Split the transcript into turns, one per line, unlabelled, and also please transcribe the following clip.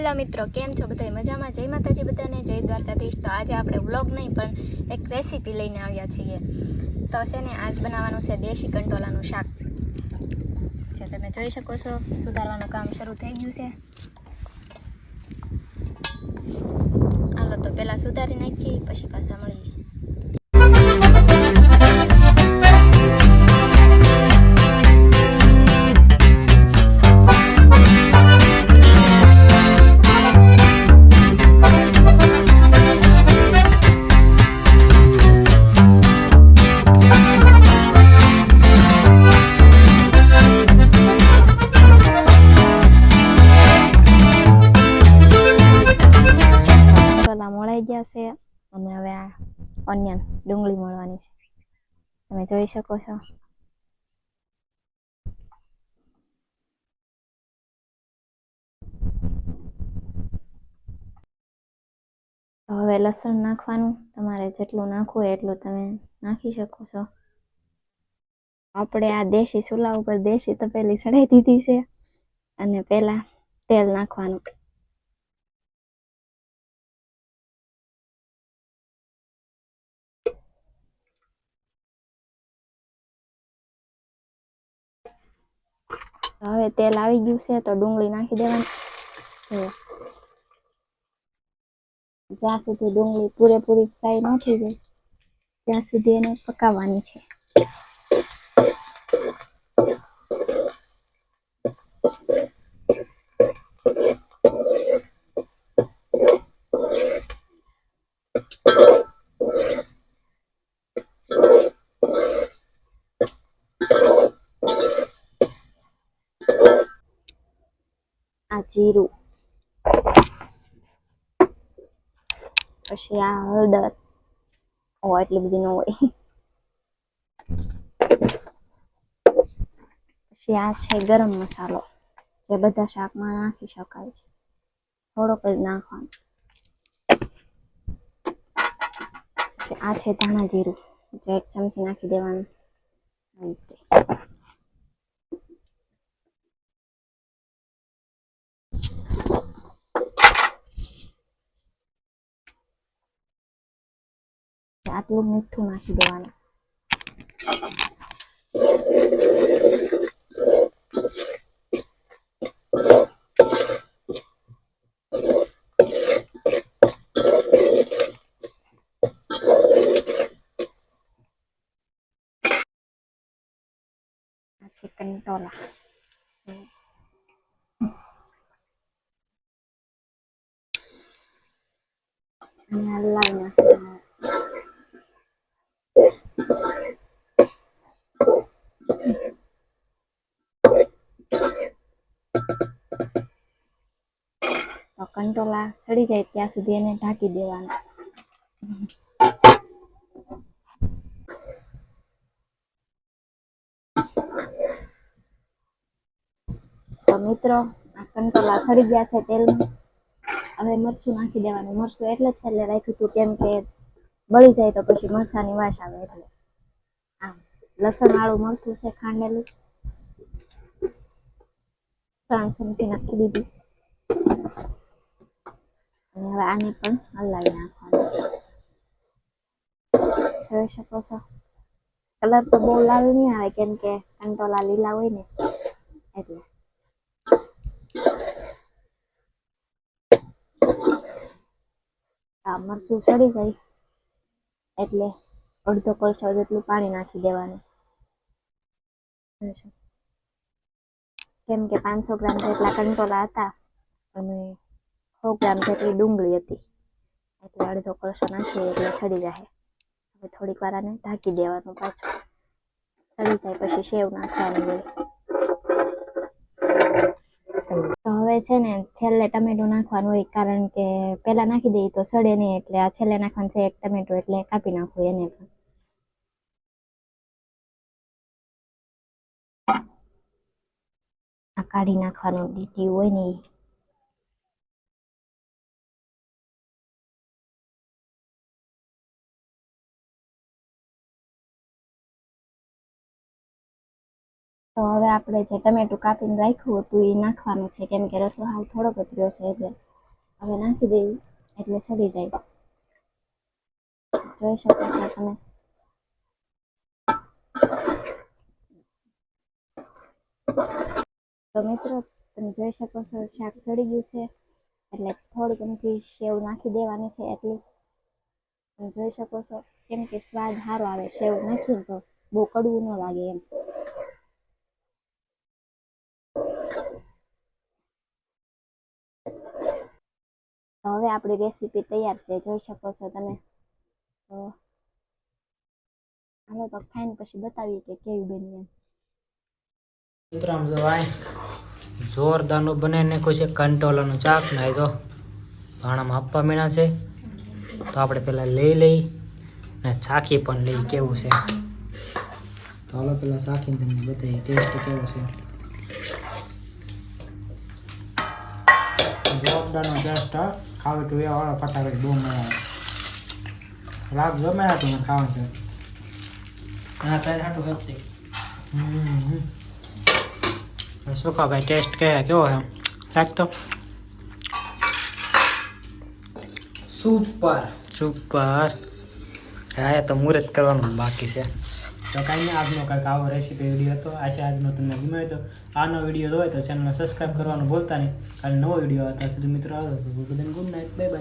Hello મિત્રો, કેમ છો બધા મજામાં? જય માતાજી બધાને, જય દ્વારકાધીશ. તો આજે આપણે વ્લોગ નહીં, પણ એક રેસીપી લઈને આવ્યા છીએ. તો છે ને, આજ બનાવવાનું છે દેશી કંટોલાનું શાક. જે તમે જોઈ શકો છો, સુધારવાનું કામ શરૂ થઈ ગયું છે. હાલો, તો પહેલાં સુધારી નાખીએ, પછી પાછા ગયા છે અને હવે આ ઓનિયન ડુંગળી મળવાની છે તમે જોઈ શકો છો હવે લસણ નાખવાનું તમારે જેટલું નાખવું હોય એટલું તમે નાખી શકો છો આપણે આ દેશી ચૂલા ઉપર દેશી તપેલી ચડાવી દીધી છે અને પહેલાં તેલ નાખવાનું હવે તેલ આવી ગયું છે તો ડુંગળી નાખી દેવાની. જ્યાં સુધી ડુંગળી પૂરેપૂરી ફ્રાય ન થઈ જાય, ત્યાં સુધી એને પકાવવાની છે. આ જીરું. પછી આ હળદર. ઓ એટલી બધી ન હોય. પછી આ છે ગરમ મસાલો, જે બધા શાકમાં નાખી શકાય છે. થોડોક જ નાખવાનો. પછી આ છે ધાણા જીરું, જે એક ચમચી નાખી દેવાનું. આવી રીતે. આટલું મીઠું નાખી દેવાનું આ છે કંટોલા કંટોલા સડી જાય ત્યાં સુધી એને ઢાંકી દેવાના. મિત્રો, આ કંટોલા સડી ગયા છે તેલમાં. હવે મરચું નાખી દેવાનું. મરચું એટલે જ છેલ્લે રાખ્યું હતું, કેમ કે બળી જાય તો પછી મરચાની વાસ આવે એટલે. આમ, લસણ વાળું મરચું છે ખાંડેલું. ત્રણ ચમચી નાખી દીધી. અને હવે આને પણ હલાવી નાખવાનું જોઈ શકો છો કલર તો બહુ લાલ નહીં આવે કેમ કે કંટોલા લીલા હોય ને એટલે આ મરચું સડી જાય એટલે અડધો કોલસો જેટલું પાણી નાખી દેવાનું કેમ કે પાંચસો ગ્રામ જેટલા કંટોલા હતા અને સો ગ્રામ જેટલી ડુંગળી હતી. એટલે અડધો કોલસો નાખીએ એટલે સડી જાય. હવે થોડીક વાર આને ઢાંકી દેવાનું પાછું. સડી જાય પછી સેવ નાખવાની હોય. તો હવે છે ને છેલ્લે ટમેટું નાખવાનું હોય, કારણ કે પહેલા નાખી દઈએ તો સડે નહીં, એટલે આ છેલ્લે નાખવાનું છે એક ટમેટું, એટલે કાપી નાખવું એને પણ. કાઢી નાખવાનું ડીટી હોય ને ઈ. તો હવે આપણે જે ટમેટું કાપીને રાખ્યું હતું એ નાખવાનું છે, કેમ કે રસો હાવ થોડોક જ રહ્યો છે એટલે હવે નાખી દેવી, એટલે સડી જાય. જોઈ શકો છો તમે. તો મિત્રો, તમે જોઈ શકો છો શાક સડી ગયું છે, એટલે થોડીક એમથી સેવ નાખી દેવાની છે એટલી. તમે જોઈ શકો છો, કેમ કે સ્વાદ સારો આવે, સેવ નાખ્યું તો બહુ કડવું ન લાગે એમ. હવે આપણી રેસીપી તૈયાર છે, જોઈ શકો છો તમે. તો હાલો તો ખાઈને પછી બતાવીએ કે કેવી બની એમ.
મિત્રો આમ જો આય જોરદારનું બને નાખ્યું છે કંટોલાનું ચાક નાય તો ભાણામાં આપવા મીણા છે. તો આપણે પહેલાં લઈ લઈ ને ચાખી પણ લઈ, કેવું છે? તો હાલો પહેલાં ચાખીને તમને બતાવીએ, ટેસ્ટ કેવો છે? જોરદારનો જસ્ટ ખાવે તો એ વાળો ફટાફટ બહુ મજા આવે. રાત ગમે હતું મને ખાવાનું છે. હા તારે હાટું હમ. સુખાભાઈ ટેસ્ટ કહે કેવો છે? લાગ તો. સુપર સુપર હા એ તો મુહૂર્ત કરવાનું બાકી છે. તો કાંઈ નહીં આજનો કાંઈક આવો રેસીપી વીડિયો હતો. આજે આજનો તમને ગમ્યો તો આનો વીડિયો હોય તો ચેનલને સબસ્ક્રાઈબ કરવાનું ભૂલતા નહીં. કાલે નવો વીડિયો હતા સુધી મિત્રો આવ્યો તો ગુડ નાઇટ બાય બાય